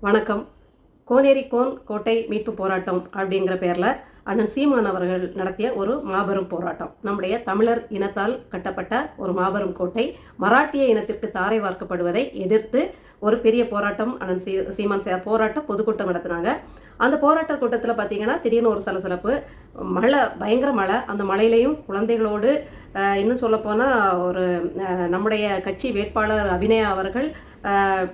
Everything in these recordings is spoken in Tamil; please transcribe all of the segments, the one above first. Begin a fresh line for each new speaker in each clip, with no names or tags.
வணக்கம். கோனேரி கோன் கோட்டை மீட்பு போராட்டம் அப்படிங்கிற பேரில் அண்ணன் சீமான் அவர்கள் நடத்திய ஒரு மாபெரும் போராட்டம். நம்முடைய தமிழர் இனத்தால் கட்டப்பட்ட ஒரு மாபெரும் கோட்டை மராட்டிய இனத்திற்கு தாரை வார்க்கப்படுவதை எதிர்த்து ஒரு பெரிய போராட்டம் அண்ணன் சீ சீமான் சே- போராட்டம் பொதுக்கூட்டம் நடத்தினாங்க. அந்த போராட்ட கூட்டத்தில் பார்த்தீங்கன்னா திடீர்னு ஒரு சலசலப்பு. மழை பயங்கர மழை. அந்த மழையிலையும் குழந்தைகளோடு இன்னும் சொல்லப்போனால் ஒரு நம்முடைய கட்சி வேட்பாளர் அபிநயா அவர்கள் அஹ்,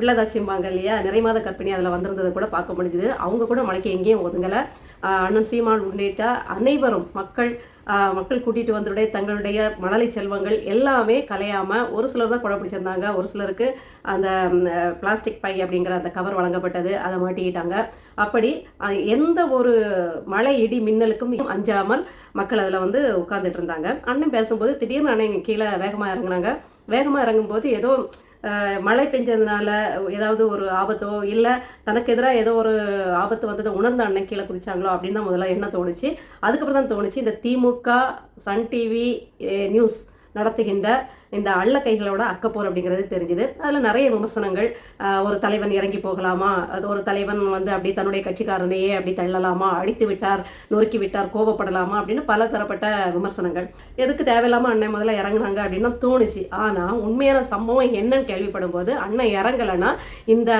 இல்லையா? நிறைமாத கற்பிணி அதில் வந்திருந்ததை கூட பார்க்க முடிஞ்சுது. அவங்க கூட மலைக்கு எங்கேயும் ஒதுங்கலை. அண்ணன் சீமான் உள்ளிட்ட அனைவரும் மக்கள் மக்கள் கூட்டிகிட்டு வந்துடைய தங்களுடைய மழலை செல்வங்கள் எல்லாமே கலையாமல் ஒரு சிலர் தான் கொடை பிடிச்சிருந்தாங்க. ஒரு சிலருக்கு அந்த பிளாஸ்டிக் பை அப்படிங்கிற அந்த கவர் வழங்கப்பட்டது. அதை மாட்டிக்கிட்டாங்க. அப்படி எந்த ஒரு மழை இடி மின்னலுக்கும் அஞ்சாமல் மக்கள் அதில் வந்து உட்காந்துட்டு இருந்தாங்க. அண்ணன் பேசும்போது திடீர்னு அண்ணன் கீழே வேகமாக இறங்குனாங்க. வேகமாக இறங்கும்போது ஏதோ மழை பெஞ்சதுனால ஏதாவது ஒரு ஆபத்தோ இல்லை தனக்கு எதிராக ஏதோ ஒரு ஆபத்து வந்ததை உணர்ந்த அன்னைக்கு கீழே குதிச்சாங்களோ அப்படின்னு தான் முதல்ல என்ன தோணுச்சு. அதுக்கப்புறம் தான் தோணுச்சு இந்த திமுக சன் டிவி நியூஸ் நடத்துகின்ற இந்த அள்ள கைகளோட அக்கப்போர் அப்படிங்கிறது தெரிஞ்சுது. அதில் நிறைய விமர்சனங்கள் ஒரு தலைவன் இறங்கி போகலாமா? அது ஒரு தலைவன் வந்து அப்படி தன்னுடைய கட்சிக்காரனையே அப்படி தள்ளலாமா? அடித்து விட்டார் நொறுக்கி விட்டார் கோபப்படலாமா? அப்படின்னு பல தரப்பட்ட விமர்சனங்கள். எதுக்கு தேவையில்லாமல் அண்ணன் முதல்ல இறங்குனாங்க அப்படின்னு தோணுச்சு. ஆனால் உண்மையான சம்பவம் என்னன்னு கேள்விப்படும் போது அண்ணன் இறங்கலைன்னா இந்த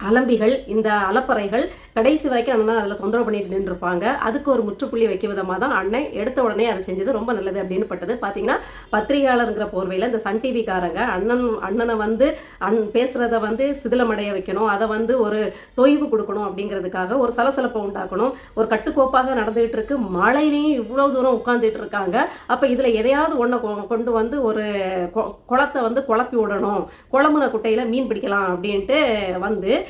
அலம்பிகள் இந்த அலப்பறைகள் கடைசி வரைக்கும் அண்ணன் அதில் தொந்தரவு பண்ணிட்டு நின்றுருப்பாங்க. அதுக்கு ஒரு முற்றுப்புள்ளி வைக்க விதமாக தான் அண்ணன் எடுத்த உடனே அதை செஞ்சது ரொம்ப நல்லது அப்படின்னு பட்டது. பார்த்தீங்கன்னா பத்திரிகையாளருங்கிற போர்வையில் இந்த சன் டிவிக்காரங்க அண்ணன் அண்ணனை வந்து அண் பேசுகிறத வந்து சிதிலமடைய வைக்கணும் அதை வந்து ஒரு தொய்வு கொடுக்கணும் அப்படிங்கிறதுக்காக ஒரு சலசலப்பை உண்டாக்கணும். ஒரு கட்டுக்கோப்பாக நடந்துகிட்டு இருக்கு மழையிலையும் இவ்வளோ தூரம் உட்காந்துட்டு இருக்காங்க அப்போ இதில் எதையாவது ஒன்றை கொண்டு வந்து ஒரு கொ- குளத்தை வந்து குழப்பி விடணும். குழம்புன குட்டையில் மீன் பிடிக்கலாம் அப்படின்ட்டு வந்து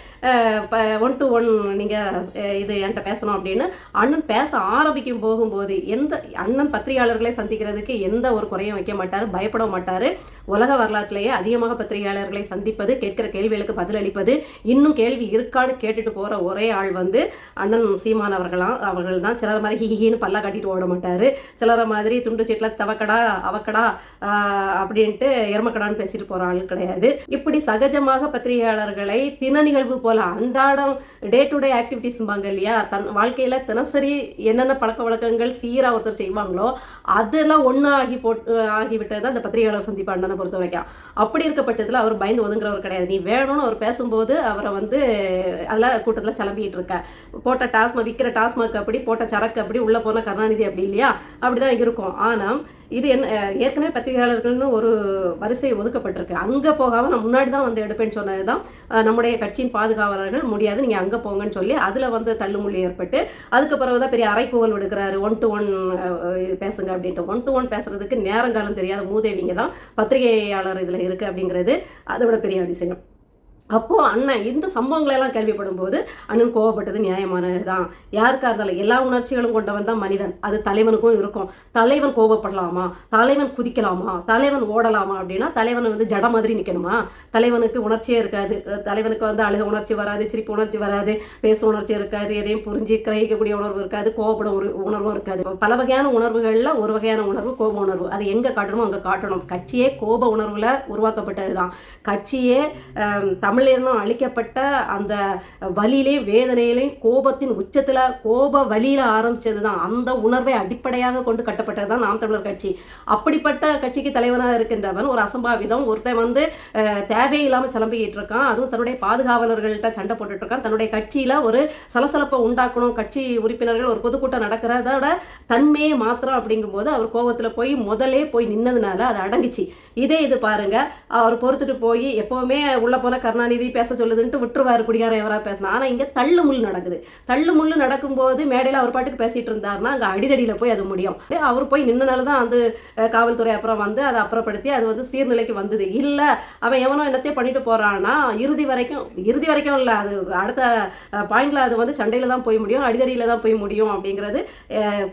ஒன் டு ஒன் நீங்கள் இது என்கிட்ட பேசணும் அப்படின்னு அண்ணன் பேச ஆரம்பிக்கும் போகும்போது எந்த அண்ணன் பத்திரிகையாளர்களை சந்திக்கிறதுக்கு எந்த ஒரு குறையும் வைக்க மாட்டார் பயப்பட மாட்டார். உலக வரலாற்றிலேயே அதிகமாக பத்திரிகையாளர்களை சந்திப்பது கேட்கிற கேள்விகளுக்கு பதிலளிப்பது இன்னும் கேள்வி இருக்கான்னு கேட்டுட்டு போகிற ஒரே ஆள் வந்து அண்ணன் சீமான் அவர்களாம் அவர்கள் தான் சிலர் மாதிரி ஹிஹின்னு பல்லா காட்டிட்டு ஓட மாட்டார். சிலர மாதிரி துண்டு சீட்டில் தவக்கடா அவக்கடா அப்படின்ட்டு எருமக்கடான்னு பேசிட்டு போகிற ஆள் கிடையாது. இப்படி சகஜமாக பத்திரிகையாளர்களை தின நிகழ்வு போல அன்றாடம் டே டு டே ஆக்டிவிட்டிஸ்பாங்க இல்லையா? தன் வாழ்க்கையில் தினசரி என்னென்ன பழக்க வழக்கங்கள் சீராக ஒருத்தர் செய்வாங்களோ அதெல்லாம் ஒன்றா ஆகி போட்டு ஆகிவிட்டது தான் இந்த பத்திரிகையாளர் சந்திப்பு அண்ணனை பொறுத்த வரைக்கும் அப்படி இருக்க பட்சத்தில் அவர் பயந்து ஒதுங்குறவர் கிடையாது. நீ வேணும்னு அவர் பேசும்போது அவரை வந்து அதில் கூட்டத்தில் கிளம்பிட்டு இருக்க. போட்ட டாஸ்மாக் விற்கிற டாஸ்மாக் அப்படி போட்ட சரக்கு அப்படி உள்ளே போன கருணாநிதி அப்படி இல்லையா? அப்படி தான் இருக்கும். ஆனால் இது என்ன ஏற்கனவே பத்திரிகையாளர்கள்னு ஒரு வரிசை ஒதுக்கப்பட்டிருக்கு. அங்கே போகாமல் நான் முன்னாடி தான் வந்து எடுப்பேன்னு சொன்னது தான் நம்முடைய கட்சியின் பாதுகாவலர்கள் முடியாது நீங்கள் அங்கே போங்கன்னு சொல்லி அதில் வந்து தள்ளுமுள்ளி ஏற்பட்டு அதுக்கு பிறகு தான் பெரிய அரைக்கூவல் விடுக்கிறாரு ஒன் டு ஒன் பேசுங்க அப்படின்ட்டு. ஒன் டு ஒன் பேசுறதுக்கு நேரங்காலம் தெரியாத மூதேவிங்க தான் பத்திரிகையாளர் இதில் இருக்குது அப்படிங்கிறது அதை விட பெரிய அதிசயம். அப்போது அண்ணன் இந்த சம்பவங்களெல்லாம் கேள்விப்படும் போது அண்ணன் கோவப்பட்டது நியாயமானது தான் யாருக்கா இருந்தாலும் எல்லா உணர்ச்சிகளும் கொண்டவன் தான் மனிதன். அது தலைவனுக்கும் இருக்கும். தலைவன் கோபப்படலாமா தலைவன் குதிக்கலாமா? தலைவன் ஓடலாமா அப்படின்னா தலைவன் வந்து ஜட மாதிரி நிற்கணுமா தலைவனுக்கு உணர்ச்சியே இருக்காது. தலைவனுக்கு வந்து அழுக உணர்ச்சி வராது சிரிப்பு உணர்ச்சி வராது பேச உணர்ச்சி இருக்காது எதையும் புரிஞ்சு கிரகிக்கக்கூடிய உணர்வு இருக்காது கோபப்பட ஒரு உணர்வும் இருக்காது. பல வகையான உணர்வுகளில் ஒரு வகையான உணர்வு கோப உணர்வு. அது எங்கே காட்டணுமோ அங்கே காட்டணும். கட்சியே கோப உணர்வில் உருவாக்கப்பட்டது தான் கட்சியே தமிழ் தமிழினம் அளிக்கப்பட்ட அந்த வலியிலையும் வேதனையிலையும் கோபத்தின் உச்சத்தில் கோப வலியில் ஆரம்பித்தது தான் அந்த உணர்வை அடிப்படையாக கொண்டு கட்டப்பட்டது தான் நாம் தமிழர் கட்சி. அப்படிப்பட்ட கட்சிக்கு தலைவனாக இருக்கின்றவன் ஒரு அசம்பாவிதம். ஒருத்தன் வந்து தேவையில்லாமல் சிலம்பிக்கிட்டு இருக்கான் அதுவும் தன்னுடைய பாதுகாவலர்கள்ட்ட சண்டை போட்டுட்டு இருக்கான் தன்னுடைய கட்சியில் ஒரு சலசலப்பை உண்டாக்கணும். கட்சி உறுப்பினர்கள் ஒரு பொதுக்கூட்டம் நடக்கிறதோட தன்மையை மாத்திரம் அப்படிங்கும்போது அவர் கோபத்தில் போய் முதலே போய் நின்னதுனால அது அடங்கிச்சு. இதே இது பாருங்க. அவர் பொறுத்துட்டு போய் எப்போவுமே உள்ள போன கருணாநிதி பேச சொல்லுதுன்ட்டு விட்டுருவாரு குடிகாரம் எவரா பேசினா. ஆனால் இங்கே தள்ளு முள்ளு நடக்குது. தள்ளு முள்ளு நடக்கும்போது மேடையில் அவர் பாட்டுக்கு பேசிட்டு இருந்தாருன்னா அங்கே அடிதடியில் போய் அது முடியும். அவர் போய் நின்னனால தான் வந்து காவல்துறை அப்புறம் வந்து அதை அப்புறப்படுத்தி அது வந்து சீர்நிலைக்கு வந்தது. இல்லை அவன் எவனோ என்னத்தையும் பண்ணிட்டு போகிறான்னா இறுதி வரைக்கும் இறுதி வரைக்கும் இல்லை அது அடுத்த பாயிண்டில் அது வந்து சண்டையில் தான் போய் முடியும் அடிதடியில் தான் போய் முடியும் அப்படிங்கிறது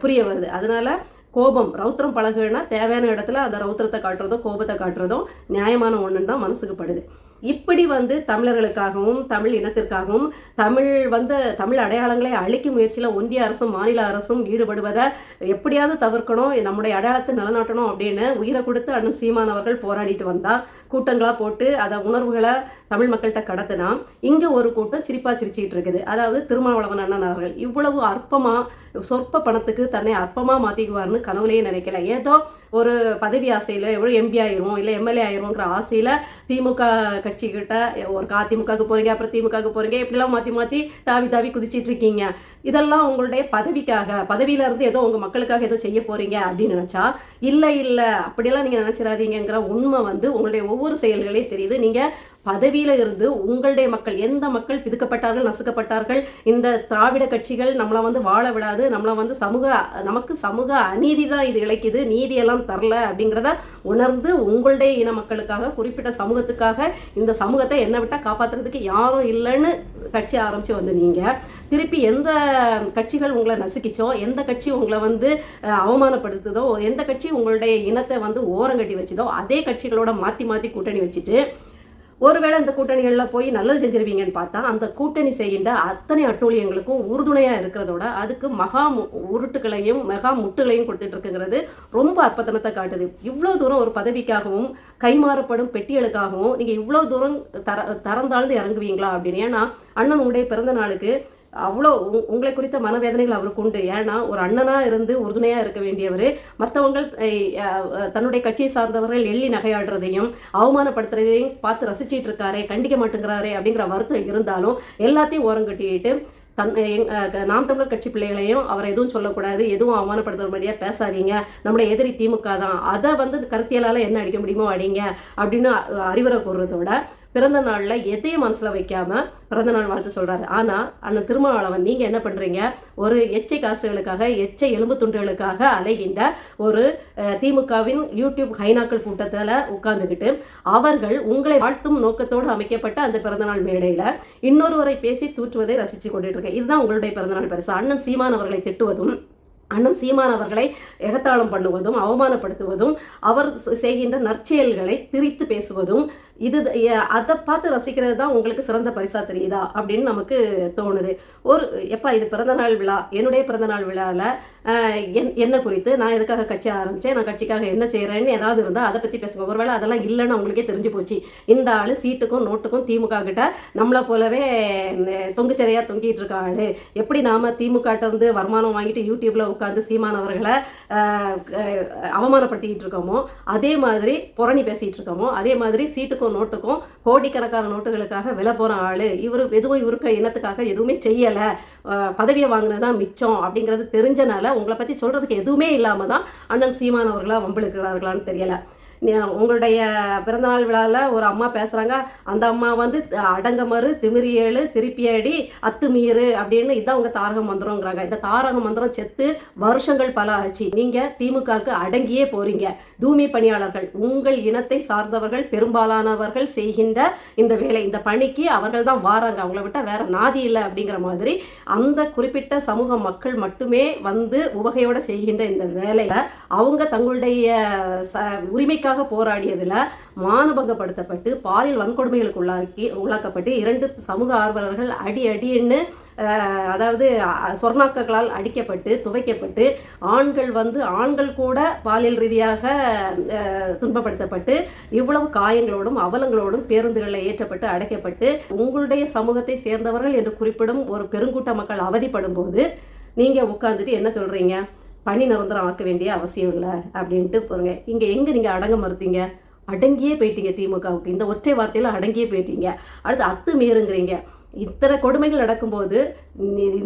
புரிய வருது. அதனால கோபம் ரௌத்திரம் பழகுனா தேவையான இடத்துல அந்த ரௌத்திரத்தை காட்டுறதும் கோபத்தை காட்டுறதும் நியாயமான ஒன்றுன்னு தான் மனசுக்கு படுது. இப்படி வந்து தமிழர்களுக்காகவும் தமிழ் இனத்திற்காகவும் தமிழ் வந்து தமிழ் அடையாளங்களை அழிக்கும் முயற்சியில் ஒன்றிய அரசும் மாநில அரசும் ஈடுபடுவதை எப்படியாவது தவிர்க்கணும் நம்முடைய அடையாளத்தை நிலநாட்டணும் அப்படின்னு உயிரை கொடுத்து அண்ணன் சீமான் அவர்கள் போராடிட்டு வந்தா கூட்டங்களாக போட்டு அதை உணர்வுகளை தமிழ் மக்கள்கிட்ட கடத்தினா இங்கே ஒரு கூட்டம் சிரிப்பாக சிரிச்சிட்டு இருக்குது. அதாவது திருமாவளவன் அண்ணன் அவர்கள் இவ்வளவு அற்பமாக சொற்ப பணத்துக்கு தன்னை அற்பமாக மாற்றிக்குவார்னு கனவுலேயே நினைக்கல. ஏதோ ஒரு பதவி ஆசையில் எவ்வளோ எம்பி ஆயிரும் இல்லை எம்எல்ஏ ஆயிரும்ங்கிற ஆசையில் திமுக கட்சிக்கிட்ட ஒரு அதிமுகவுக்கு போகிறீங்க அப்புறம் திமுகவுக்கு போகிறீங்க இப்படிலாம் மாற்றி மாற்றி தாவி தாவி குதிச்சிட்டு இருக்கீங்க. இதெல்லாம் உங்களுடைய பதவிக்காக பதவியிலேருந்து ஏதோ உங்கள் மக்களுக்காக ஏதோ செய்ய போகிறீங்க அப்படின்னு நினச்சா இல்லை இல்லை அப்படியெல்லாம் நீங்கள் நினச்சிடாதீங்கிற உண்மை வந்து உங்களுடைய ஒவ்வொரு செயல்களையும் தெரியுது. நீங்கள் பதவியில் இருந்து உங்களுடைய மக்கள் எந்த மக்கள் பிதுக்கப்பட்டார்கள் நசுக்கப்பட்டார்கள் இந்த திராவிட கட்சிகள் நம்மளை வந்து வாழ விடாது நம்மளை வந்து சமூக நமக்கு சமூக அநீதி தான் இது இழைக்குது நீதியெல்லாம் தரல அப்படிங்கிறத உணர்ந்து உங்களுடைய இன மக்களுக்காக குறிப்பிட்ட சமூகத்துக்காக இந்த சமூகத்தை என்ன விட்டால் காப்பாற்றுறதுக்கு யாரும் இல்லைன்னு கட்சி ஆரம்பித்து வந்து நீங்கள் திருப்பி எந்த கட்சிகள் உங்களை நசுக்கிச்சோ எந்த கட்சி உங்களை வந்து அவமானப்படுத்துதோ எந்த கட்சி உங்களுடைய இனத்தை வந்து ஓரங்கட்டி வச்சுதோ அதே கட்சிகளோட மாற்றி மாற்றி கூட்டணி வச்சுட்டு ஒருவேளை இந்த கூட்டணிகளில் போய் நல்லது செஞ்சிருவீங்கன்னு பார்த்தா அந்த கூட்டணி செய்கின்ற அத்தனை அட்டூழியங்களுக்கும் உறுதுணையாக இருக்கிறதோட அதுக்கு மகா உருட்டுகளையும் மெகா முட்டுகளையும் கொடுத்துட்டு இருக்குங்கிறது ரொம்ப அற்பத்தனத்தை காட்டுது. இவ்வளோ தூரம் ஒரு பதவிக்காகவும் கைமாறப்படும் பெட்டிகளுக்காகவும் நீங்கள் இவ்வளோ தூரம் தர தரந்தாழ்ந்து இறங்குவீங்களா அப்படின்னு? ஏன்னா அண்ணன் உங்களுடைய பிறந்த நாளுக்கு அவ்வளோ உ- உங்களை குறித்த மனவேதனைகள் அவருக்கு உண்டு. ஏன்னா ஒரு அண்ணனாக இருந்து உறுதுணையாக இருக்க வேண்டியவர் மற்றவங்க தன்னுடைய கட்சியை சார்ந்தவர்கள் எள்ளி நகையாடுறதையும் அவமானப்படுத்துறதையும் பார்த்து ரசிச்சிட்டு இருக்காரே கண்டிக்க மாட்டேங்கிறாரே அப்படிங்கிற வருத்தம் இருந்தாலும் எல்லாத்தையும் ஓரங்கட்டிட்டு தன் எங் நாம் தமிழர் கட்சி பிள்ளைகளையும் அவர் எதுவும் சொல்லக்கூடாது எதுவும் அவமானப்படுத்துறபடியாக பேசாதீங்க. நம்முடைய எதிரி திமுக தான். அதை வந்து கருத்தியலால் என்ன அடிக்க முடியுமோ அடிங்க அப்படின்னு அறிவுரை கூறுறதோட பிறந்த நாளில் எதையும் மனசில் வைக்காம பிறந்த நாள் வாழ்த்து சொல்கிறாரு ஆனால் அண்ணன் திருமாவளவன் நீங்கள் என்ன பண்ணுறீங்க ஒரு எச்சை காசுகளுக்காக எச்சை எலும்பு துண்டுகளுக்காக அலைகின்ற ஒரு திமுகவின் யூடியூப் ஹைனாக்கள் கூட்டத்தில் உட்கார்ந்துக்கிட்டு அவர்கள் உங்களை வாழ்த்தும் நோக்கத்தோடு அமைக்கப்பட்ட அந்த பிறந்தநாள் மேடையில் இன்னொருவரை பேசி தூற்றுவதை ரசித்து கொண்டுட்டு இருக்கேன் இதுதான் உங்களுடைய பிறந்தநாள் பரிசு? அண்ணன் சீமான் அவர்களை திட்டுவதும் அண்ணன் சீமான் அவர்களை எகத்தாளம் பண்ணுவதும் அவமானப்படுத்துவதும் அவர் செய்கின்ற நற்செயல்களை திரித்து பேசுவதும் இது அதை பார்த்து ரசிக்கிறது தான் உங்களுக்கு சிறந்த பரிசா தெரியுதா அப்படின்னு நமக்கு தோணுது. ஒரு எப்பா இது பிறந்தநாள் விழா என்னுடைய பிறந்தநாள் விழாவில் என் என்ன குறித்து நான் எதுக்காக கட்சி ஆரம்பித்தேன் நான் கட்சிக்காக என்ன செய்கிறேன்னு ஏதாவது இருந்தால் அதை பற்றி பேசுங்க. ஒருவேளை அதெல்லாம் இல்லைன்னு அவங்களுக்கே தெரிஞ்சு போச்சு. இந்த ஆள் சீட்டுக்கும் நோட்டுக்கும் திமுக கிட்ட நம்மளை போலவே தொங்கு சிறையாக தொங்கிட்டு இருக்க ஆள் எப்படி நாம் திமுக இருந்து வருமானம் வாங்கிட்டு யூடியூப்பில் உட்காந்து உட்காந்து அவர்களை அவமானப்படுத்திக்கிட்டு இருக்கோமோ அதே மாதிரி புறணி பேசிகிட்டு இருக்கோமோ அதே மாதிரி சீட்டுக்கும் நோட்டுக்கும் கோடிக்கணக்கான நோட்டுகளுக்காக விலை போகிற ஆள். இவர் எதுவும் இவருக்கு இனத்துக்காக எதுவுமே செய்யலை. பதவியை வாங்கினது தான் மிச்சம் அப்படிங்கிறது தெரிஞ்சனால உங்களை பற்றி சொல்கிறதுக்கு எதுவுமே இல்லாமல் தான் அண்ணன் சீமானவர்களாக அவர்களா வம்பிழுக்கிறார்களான்னு தெரியலை. உங்களுடைய பிறந்தநாள் விழாவில் ஒரு அம்மா பேசுகிறாங்க அந்த அம்மா வந்து அடங்க மறு திமிரி ஏழு அத்துமீறு அப்படின்னு இதான் உங்கள் தாரக மந்திரங்கிறாங்க இந்த தாரக மந்திரம் செத்து வருஷங்கள் பல ஆச்சு. நீங்கள் திமுகவுக்கு அடங்கியே போகிறீங்க தூய்மை பணியாளர்கள் உங்கள் இனத்தை சார்ந்தவர்கள் பெரும்பாலானவர்கள் செய்கின்ற இந்த வேலை இந்த பணிக்கு அவர்கள் தான் வாராங்க. அவங்கள விட்டால் வேற நாதி இல்லை அப்படிங்கிற மாதிரி அந்த குறிப்பிட்ட சமூக மக்கள் மட்டுமே வந்து உவகையோட செய்கின்ற இந்த வேலையில் அவங்க தங்களுடைய ச உரிமைக்காக போராடியதில் மானபங்கப்படுத்தப்பட்டு பாலியல் வன்கொடுமைகளுக்கு உள்ளாக்கி உள்ளாக்கப்பட்டு இரண்டு சமூக ஆர்வலர்கள் அடி அடின்னு அதாவது சொர்ணாக்கங்களால் அடிக்கப்பட்டு துவைக்கப்பட்டு ஆண்கள் வந்து ஆண்கள் கூட பாலியல் ரீதியாக துன்பப்படுத்தப்பட்டு இவ்வளவு காயங்களோடும் அவலங்களோடும் பேருந்துகளில் ஏற்றப்பட்டு அடைக்கப்பட்டு உங்களுடைய சமூகத்தை சேர்ந்தவர்கள் என்று குறிப்பிடும் ஒரு பெருங்கூட்ட மக்கள் அவதிப்படும் போது நீங்கள் உட்காந்துட்டு என்ன சொல்கிறீங்க பணி நிரந்தரம் ஆக்க வேண்டிய அவசியம் இல்லை அப்படின்ட்டு போகிறீங்க இங்கே எங்கே நீங்கள் அடங்க மறுத்தீங்க? அடங்கியே போயிட்டீங்க திமுகவுக்கு இந்த ஒற்றை வார்த்தையில் அடங்கியே போயிட்டீங்க. அடுத்து அத்து மீறுங்கிறீங்க இத்தனை கொடுமைகள் நடக்கும்போது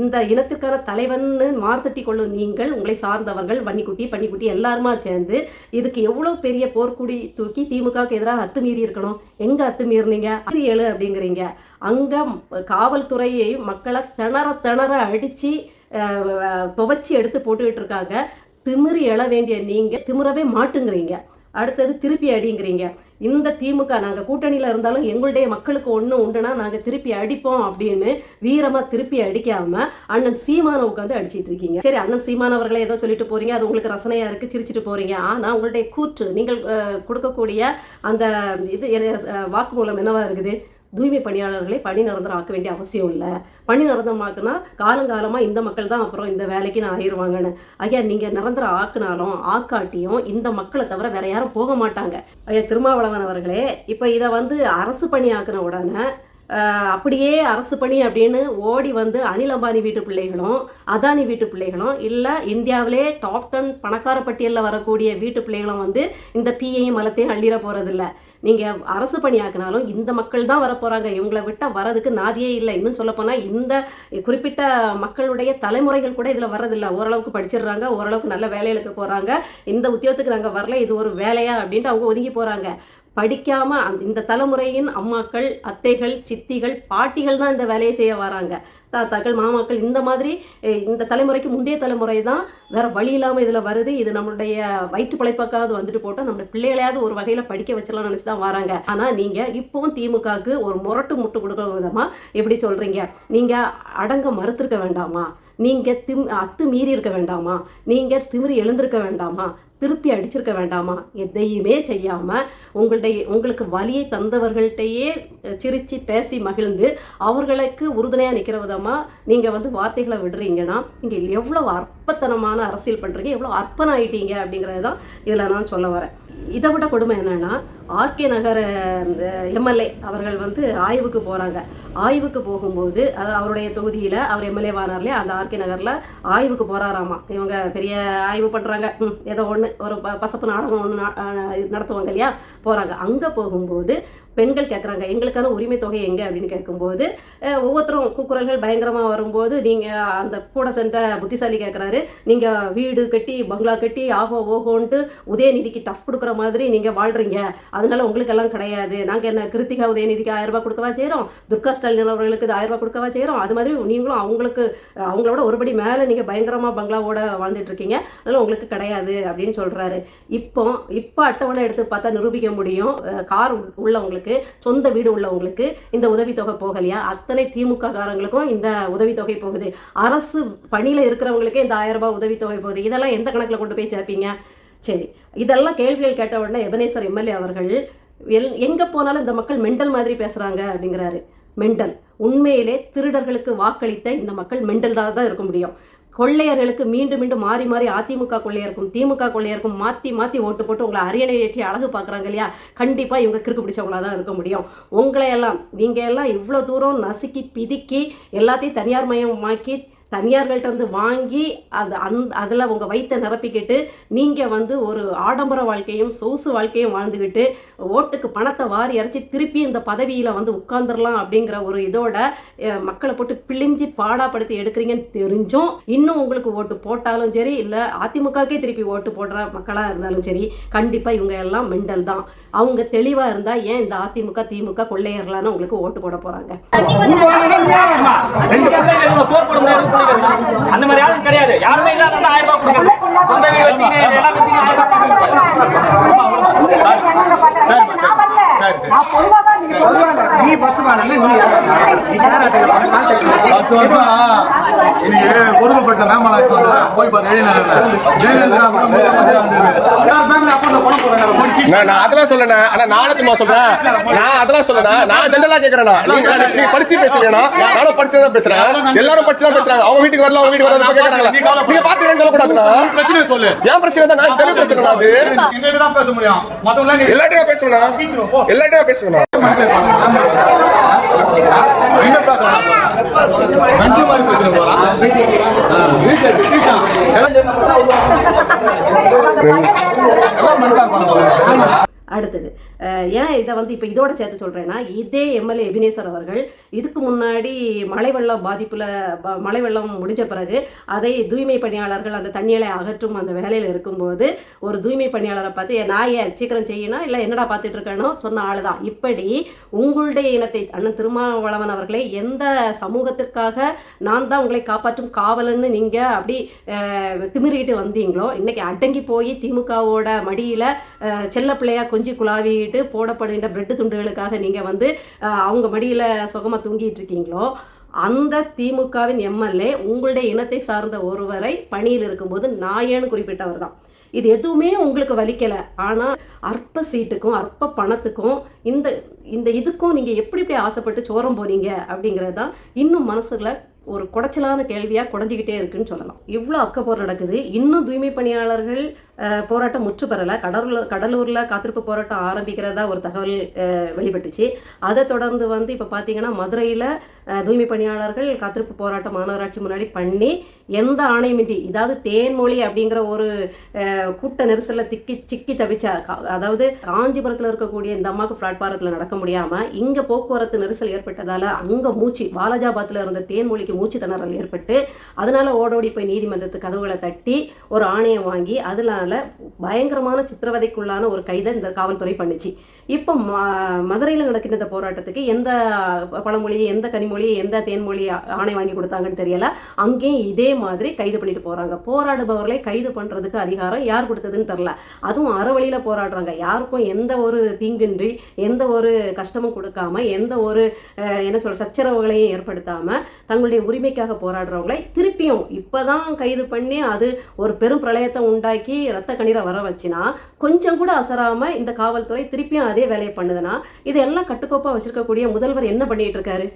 இந்த இனத்திற்கான தலைவன்னு மார்த்தட்டி கொள்ளும் நீங்கள் உங்களை சார்ந்தவர்கள் வன்னிக்குட்டி பன்னிக்குட்டி எல்லாருமா சேர்ந்து இதுக்கு எவ்வளோ பெரிய போர்க்குடி தூக்கி திமுகவுக்கு எதிராக அத்துமீறி இருக்கணும்? எங்கே அத்துமீறினீங்க? ஆறு ஏழு அப்படிங்கிறீங்க. அங்கே காவல்துறையை மக்களை திணற திணற அடித்து துவைச்சி எடுத்து போட்டுக்கிட்டு இருக்காங்க. திமிரி எழ வேண்டிய நீங்கள் திமிரவே மாட்டுங்கிறீங்க. அடுத்தது திருப்பி அடிங்கிறீங்க. இந்த திமுக நாங்கள் கூட்டணியில் இருந்தாலும் எங்களுடைய மக்களுக்கு ஒன்று உண்டுனா நாங்கள் திருப்பி அடிப்போம் அப்படின்னு வீரமாக திருப்பி அடிக்காம அண்ணன் சீமான உட்காந்து அடிச்சிட்டு இருக்கீங்க. சரி அண்ணன் சீமான் அவர்களை ஏதோ சொல்லிட்டு போறீங்க அது உங்களுக்கு ரசனையாக இருக்குது சிரிச்சிட்டு போறீங்க. ஆனால் உங்களுடைய கூற்று நீங்கள் கொடுக்கக்கூடிய அந்த இது வாக்குமூலம் என்னவா இருக்குது? தூய்மை பணியாளர்களை பணி நிரந்தரம் ஆக்க வேண்டிய அவசியம் இல்லை. பணி நிரந்தரமாக்குனா காலங்காலமாக இந்த மக்கள் தான் அப்புறம் இந்த வேலைக்கு நான் ஆயிடுவாங்கன்னு. ஐயா நீங்கள் நிரந்தரம் ஆக்குனாலும் ஆக்காட்டியும் இந்த மக்களை தவிர வேற யாரும் போக மாட்டாங்க. ஐயா திருமாவளவன் அவர்களே இப்போ இதை வந்து அரசு பணி ஆக்குன உடனே அப்படியே அரசு பணி அப்படின்னு ஓடி வந்து அனில் அம்பானி வீட்டு பிள்ளைகளும் அதானி வீட்டு பிள்ளைகளும் இல்லை இந்தியாவிலே டாப் டென் பணக்கார பட்டியலில் வரக்கூடிய வீட்டு பிள்ளைகளும் வந்து இந்த பியையும் மலத்தையும் அள்ளிட போகிறதில்ல நீங்கள் அரசு பணியாக்கினாலும் இந்த மக்கள் தான் வரப்போகிறாங்க இவங்களை விட்டால் வரதுக்கு நாதியே இல்லை. இன்னும் சொல்லப்போனால் இந்த குறிப்பிட்ட மக்களுடைய தலைமுறைகள் கூட இதில் வரதில்லை ஓரளவுக்கு படிச்சிடுறாங்க ஓரளவுக்கு நல்ல வேலைகளுக்கு போகிறாங்க இந்த உத்தியோகத்துக்கு நாங்கள் வரல இது ஒரு வேலையா அப்படின்ட்டு அவங்க ஒதுங்கி போகிறாங்க படிக்காம அந்த- இந்த தலைமுறையின் அம்மாக்கள் அத்தைகள் சித்திகள் பாட்டிகள் தான் இந்த வேலையை செய்ய வராங்க. தாத்தாக்கள் மாமாக்கள் இந்த மாதிரி இந்த தலைமுறைக்கு முந்தைய தலைமுறை தான் வேற வழி இல்லாமல் இதில் வருது. இது நம்மளுடைய வயிற்று பிழைப்பாக்காவது வந்துட்டு போட்டோம் நம்ம பிள்ளைகளையாவது ஒரு வகையில் படிக்க வச்சிடலாம் நினச்சி தான் வராங்க. ஆனால் நீங்கள் இப்போவும் திமுகவுக்கு ஒரு முரட்டு முட்டு கொடுக்குற விதமாக எப்படி சொல்கிறீங்க நீங்கள் அடங்க மறுத்திருக்க வேண்டாமா? நீங்கள் திம் அத்து மீறி இருக்க வேண்டாமா? நீங்கள் திமிரி எழுந்திருக்க வேண்டாமா? திருப்பி அடிச்சிருக்க வேண்டாமா? எதையுமே செய்யாமல் உங்களுடைய உங்களுக்கு வலியை தந்தவர்கள்ட்டையே சிரித்து பேசி மகிழ்ந்து அவர்களுக்கு உறுதுணையாக நிற்கிற விதமாக நீங்கள் வந்து வார்த்தைகளை விடுறீங்கன்னா நீங்கள் எவ்வளோ அற்பத்தனமான அரசியல் பண்ணுறீங்க எவ்வளோ அர்ப்பணம் ஆயிட்டீங்க அப்படிங்கிறது தான் இதில் நான் சொல்ல வரேன். இதை விட கொடுமை என்னன்னா ஆர்கே நகர் எம்எல்ஏ அவர்கள் வந்து ஆய்வுக்கு போகிறாங்க ஆய்வுக்கு போகும்போது அது அவருடைய தொகுதியில் அவர் எம்எல்ஏ வானார்லேயே அந்த ஆர்கே நகரில் ஆய்வுக்கு போகிறாராமா இவங்க பெரிய ஆய்வு பண்ணுறாங்க ஏதோ ஒன்று ஒரு பசப்பு நாடகம் ஒன்று நடத்துவாங்க இல்லையா? போகிறாங்க அங்கே போகும்போது பெண்கள் கேட்குறாங்க எங்களுக்கான உரிமை தொகை எங்கே அப்படின்னு கேட்கும்போது ஒவ்வொருத்தரும் கூக்குரல்கள் பயங்கரமாக வரும்போது நீங்கள் அந்த கூட சென்ற புத்திசாலி கேட்குறாரு நீங்கள் வீடு கட்டி பங்களா கட்டி ஆகோ ஓகோன்ட்டு உதயநிதிக்கு டஃப் கொடுக்குற மாதிரி நீங்கள் வாழ்கிறீங்க அதனால உங்களுக்கெல்லாம் கிடையாது. நாங்கள் என்ன கிருத்திகா உதயநிதிக்கு ஆயிரம் ரூபாய் கொடுக்கவா செய்கிறோம் துர்கா ஸ்டாலின் அவர்களுக்கு ஆயிரம் ரூபாய் கொடுக்கவா செய்கிறோம் அது மாதிரி நீங்களும் அவங்களுக்கு அவங்களோட ஒருபடி மேலே நீங்கள் பயங்கரமாக பங்களாவோட வாழ்ந்துட்டு இருக்கீங்க. அதனால உங்களுக்கு கிடையாது அப்படின்னு சொல்கிறாரு இப்போ இப்போ அட்டவணை எடுத்து பார்த்தா நிரூபிக்க முடியும். கார் உள்ளவங்களுக்கு சொந்த வீடு உள்ளவங்களுக்கு இந்த உதவித்தொகை போகலையா? அத்தனை திமுக காரங்களுக்கும் இந்த உதவித்தொகை போகுது. அரசு பணியில் இருக்கிறவங்களுக்கே இந்த ஆயிரம் ரூபாய் உதவித்தொகை போகுது. இதெல்லாம் எந்த கணக்கில் கொண்டு போய் சேர்ப்பீங்க? சரி இதெல்லாம் கேள்விகள் கேட்ட உடனே எபனேஸ்வர் எம்எல்ஏ அவர்கள் எல் எங்கே போனாலும் இந்த மக்கள் மெண்டல் மாதிரி பேசுகிறாங்க அப்படிங்கிறாரு. மெண்டல். உண்மையிலே திருடர்களுக்கு வாக்களித்த இந்த மக்கள் மெண்டல் தான் தான் இருக்க முடியும். கொள்ளையர்களுக்கு மீண்டும் மீண்டும் மாறி மாறி அதிமுக கொள்ளையருக்கும் திமுக கொள்ளையருக்கும் மாற்றி மாற்றி ஓட்டு போட்டு உங்களை அரியணை ஏற்றி அழகு பார்க்குறாங்க இல்லையா? கண்டிப்பாக இவங்க கிறுக்கு பிடிச்சவங்களாக தான் இருக்க முடியும். உங்களை எல்லாம் நீங்கள் எல்லாம் இவ்வளோ தூரம் நசுக்கி பிதுக்கி எல்லாத்தையும் தனியார் மயமாக்கி தனியார்கள்ட்ட இருந்து வாங்கி அது அந் அதில் உங்கள் வயிற்றை நிரப்பிக்கிட்டு நீங்கள் வந்து ஒரு ஆடம்பர வாழ்க்கையும் சொகுசு வாழ்க்கையும் வாழ்ந்துக்கிட்டு ஓட்டுக்கு பணத்தை வாரி இறைச்சி திருப்பி இந்த பதவியில் வந்து உட்காந்துடலாம் அப்படிங்கிற ஒரு இதோட மக்களை போட்டு பிழிஞ்சு பாடாப்படுத்தி எடுக்கிறீங்கன்னு தெரிஞ்சும் இன்னும் உங்களுக்கு ஓட்டு போட்டாலும் சரி இல்லை அதிமுகக்கே திருப்பி ஓட்டு போடுற மக்களாக இருந்தாலும் சரி கண்டிப்பாக இவங்க எல்லாம் மெண்டல் தான். அவங்க தெளிவாக இருந்தால் ஏன் இந்த அதிமுக திமுக கொள்ளையர்களான உங்களுக்கு ஓட்டு போட போகிறாங்க
அந்த மாதிரி ஆளும் கிடையாது யாருமே இல்லாத ஆயிரம் ரூபாய் கொடுக்கறது சொந்த வீடு வச்சுக்கிட்டு எல்லாம் வச்சுக்கிட்டு ஆயிரம் ரூபாய் கொடுக்கறது.
நீ பஸ் வாடகை நீ நீ ஷேர் ஆட்டோல வர
பத்து வருஷம் இன்னைக்கு கொடுக்கப்பட்ட மேமலாக்கு வந்து போய் பாரு எழுநகர்ல ஜெயலலிதா கூட முதலமைச்சரா இருந்தது. யார் பேங்க்ல அக்கௌண்ட்ல பணம் போடுறாங்க
நான் அதெல்லாம் சொல்லல ஆனா நாளைக்குமா சொல்றேன்? நான் அதெல்லாம் சொல்லல நான் ஜென்ரலா கேக்குறேன் நீங்க படிச்சு பேசுறீங்கன்னா நானும் படிச்சு தான் பேசுறேன். எல்லாரும் படிச்சு தான் பேசுறாங்க. அவங்க வீட்டுக்கு வரல அவங்க வீட்டுக்கு வரல கேக்குறாங்களா? நீங்க பாத்துக்கிறேன்னு சொல்லக்கூடாதுண்ணா.
பிரச்சனை சொல்லு.
ஏன் பிரச்சனை தான் நான் தெளிவு பிரச்சனை அது?
நீ
எல்லாத்தையும் பேசுவேண்ணா எல்லாத்தையும் பேசுவேண்ணா
எங்க மாதிரி பேசுற போறா எல்லாம் பண்ண
அடுத்தது. ஏன் இதை வந்து இப்போ இதோட சேர்த்து சொல்கிறேன்னா இதே எம்எல்ஏ எபினேசர் அவர்கள் இதுக்கு முன்னாடி மழை வெள்ளம் பாதிப்பில் மழை வெள்ளம் முடிஞ்ச பிறகு அதை தூய்மை பணியாளர்கள் அந்த தண்ணியலை அகற்றும் அந்த வேலையில் இருக்கும்போது ஒரு தூய்மை பணியாளரை பார்த்து நான் ஏன் சீக்கிரம் செய்யணும்? இல்லை என்னடா பார்த்துட்டு இருக்கேனோ? சொன்ன ஆள் தான் இப்படி உங்களுடைய இனத்தை அண்ணன் திருமாவளவன் அவர்களே எந்த சமூகத்திற்காக நான் தான் உங்களை காப்பாற்றும் காவலன்னு நீங்கள் அப்படி அஹ், திமிரிட்டு வந்தீங்களோ இன்றைக்கி அடங்கி போய் திமுகவோட மடியில் செல்ல பிள்ளையாக கொஞ்சி குழாவிட்டு போடப்படுகின்ற பிரெட்டு துண்டுகளுக்காக நீங்கள் வந்து அவங்க மடியில் சுகமாக தூங்கிட்டு இருக்கீங்களோ அந்த திமுகவின் எம்எல்ஏ உங்களுடைய இனத்தை சார்ந்த ஒருவரை பணியில் இருக்கும்போது நாயேன்னு குறிப்பிட்டவர் தான். இது எதுவுமே உங்களுக்கு வலிக்கலை. ஆனால் அற்ப சீட்டுக்கும் அற்ப பணத்துக்கும் இந்த இந்த இதுக்கும் நீங்கள் எப்படி எப்படி ஆசைப்பட்டு சோரம் போனீங்க அப்படிங்கிறது தான் இன்னும் மனசுல ஒரு குடைச்சலான கேள்வியாக குறைஞ்சிக்கிட்டே இருக்குன்னு சொல்லலாம். இவ்வளோ அக்கப்போர் நடக்குது. இன்னும் தூய்மை பணியாளர்கள் போராட்டம் முற்று பெறலை. கடலூர் கடலூரில் காத்திருப்பு போராட்டம் ஆரம்பிக்கிறதா ஒரு தகவல் வெளிப்பட்டுச்சு. அதை தொடர்ந்து வந்து இப்போ பார்த்தீங்கன்னா மதுரையில் தூய்மை பணியாளர்கள் காத்திருப்பு போராட்டம் மாநகராட்சி முன்னாடி பண்ணி எந்த ஆணையமின்றி இதாவது தேன்மொழி அப்படிங்கிற ஒரு கூட்ட நெரிசலில் திக்கி சிக்கி தவிச்சா கா- அதாவது காஞ்சிபுரத்தில் இருக்கக்கூடிய இந்த அம்மாவுக்கு பிளாட்பாரத்தில் நடக்க முடியாமல் இங்கே போக்குவரத்து நெரிசல் ஏற்பட்டதால் அங்கே மூச்சு வாலாஜாபாத்தில் இருந்த தேன்மொழிக்கு மூச்சு திணறல் ஏற்பட்டு அதனால ஓடோடி போய் நீதிமன்றத்து கதவுகளை தட்டி ஒரு ஆணையம் வாங்கி அதனால பயங்கரமான சித்திரவதைக்குள்ளான ஒரு கைதை இந்த காவல்துறை பண்ணுச்சு. இப்போ ம மதுரையில் நடக்கின்ற இந்த போராட்டத்துக்கு எந்த பழமொழி எந்த கனிமொழி எந்த தேன்மொழி ஆணை வாங்கி கொடுத்தாங்கன்னு தெரியல. அங்கேயும் இதே மாதிரி கைது பண்ணிட்டு போகிறாங்க போராடுபவர்களை கைது பண்ணுறதுக்கு அதிகாரம் யார் கொடுத்ததுன்னு தெரில அதுவும் அறவழியில் போராடுறாங்க. யாருக்கும் எந்த ஒரு தீங்கின்றி எந்த ஒரு கஷ்டமும் கொடுக்காம எந்த ஒரு என்ன சொல்ற சச்சரவுகளையும் ஏற்படுத்தாமல் தங்களுடைய உரிமைக்காக போராடுறவங்களை திருப்பியும் இப்போதான் கைது பண்ணி அது ஒரு பெரும் பிரளயத்தை உண்டாக்கி ரத்த கண்ணீரை வர வச்சுனா கொஞ்சம் கூட அசராமல் இந்த காவல்துறை திருப்பியும் அதே வேலையை பண்ணுதுன்னா இதெல்லாம் கட்டுக்கோப்பாக வச்சுருக்கக்கூடிய முதல்வர் என்ன பண்ணிட்டு இருக்காரு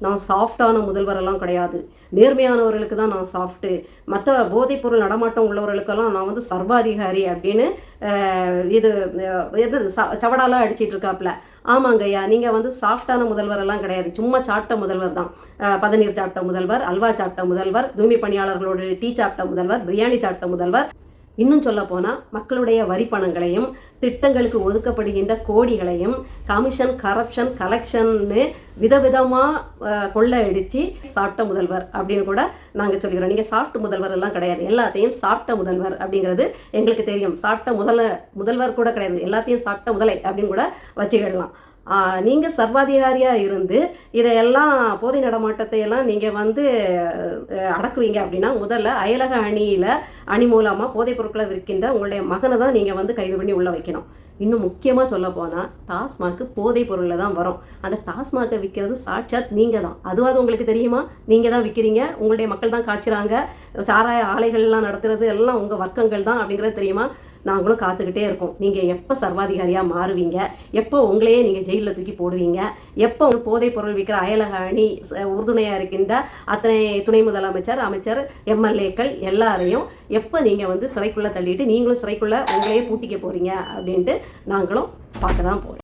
நான் சாஃப்டான முதல்வரெல்லாம் கிடையாது. நேர்மையானவர்களுக்கு தான் நான் சாஃப்ட்டு. மற்ற போதைப்பொருள் நடமாட்டம் உள்ளவர்களுக்கெல்லாம் நான் வந்து சர்வாதிகாரி அப்படின்னு இது அஹ், எது ச- சவடாலாம் அடிச்சிட்டு இருக்காப்புல ஆமாங்க ஐயா நீங்கள் வந்து சாஃப்டான முதல்வரெல்லாம் கிடையாது. சும்மா சாப்பிட்ட முதல்வர் தான். பதநீர் சாப்பிட்ட முதல்வர் அல்வா சாப்பிட்ட முதல்வர் தூய்மை பணியாளர்களோட டீ சாப்பிட்ட முதல்வர் பிரியாணி சாப்பிட்ட முதல்வர் இன்னும் சொல்ல போனால் மக்களுடைய வரி பணங்களையும் திட்டங்களுக்கு ஒதுக்கப்படுகின்ற கோடிகளையும் கமிஷன் கரப்ஷன் கலெக்ஷன்னு விதவிதமாக கொள்ளை அடித்து சாப்பிட்ட முதல்வர் அப்படின்னு கூட நாங்கள் சொல்லிக்கிறோம். நீங்கள் சாப்பிட்ட முதல்வர் எல்லாம் கிடையாது. எல்லாத்தையும் சாப்பிட்ட முதல்வர் அப்படிங்கிறது எங்களுக்கு தெரியும். சாப்பிட்ட முதல முதல்வர் கூட கிடையாது. எல்லாத்தையும் சாப்பிட்ட முதலை அப்படின்னு கூட வச்சுக்கிடலாம் நீங்கள் சர்வாதிகாரியாக இருந்து இதையெல்லாம் போதை நடமாட்டத்தை எல்லாம் நீங்கள் வந்து அடக்குவீங்க அப்படின்னா முதல்ல அயலக அணியில் அணி மூலமாக போதைப் பொருட்களை விற்கின்ற உங்களுடைய மகனை தான் நீங்கள் வந்து கைது பண்ணி உள்ளே வைக்கணும். இன்னும் முக்கியமாக சொல்ல போனால் டாஸ்மாக்கு போதைப் பொருளில் தான் வரும். அந்த டாஸ்மாக்கை விற்கிறது சாட்சாத் நீங்கள் தான். அதுவாது உங்களுக்கு தெரியுமா? நீங்கள் தான் விற்கிறீங்க உங்களுடைய மக்கள் தான் காய்ச்சுறாங்க. சாராய ஆலைகள்லாம் நடத்துறது எல்லாம் உங்கள் வர்க்கங்கள் தான் அப்படிங்கிறது தெரியுமா? நாங்களும் காத்துக்கிட்டே இருக்கோம். நீங்கள் எப்போ சர்வாதிகாரியாக மாறுவீங்க? எப்போ உங்களையே நீங்கள் ஜெயிலில் தூக்கி போடுவீங்க? எப்போ போதைப் பொருள் விற்கிற அயலக அணி ச- உறுதுணையாக இருக்கின்ற அத்தனை துணை முதலமைச்சர் அமைச்சர் எம்எல்ஏக்கள் எல்லாரையும் எப்போ நீங்கள் வந்து சிறைக்குள்ளே தள்ளிட்டு நீங்களும் சிறைக்குள்ளே உங்களையே பூட்டிக்க போகிறீங்க அப்படின்ட்டு நாங்களும் பார்க்க தான் போகிறோம்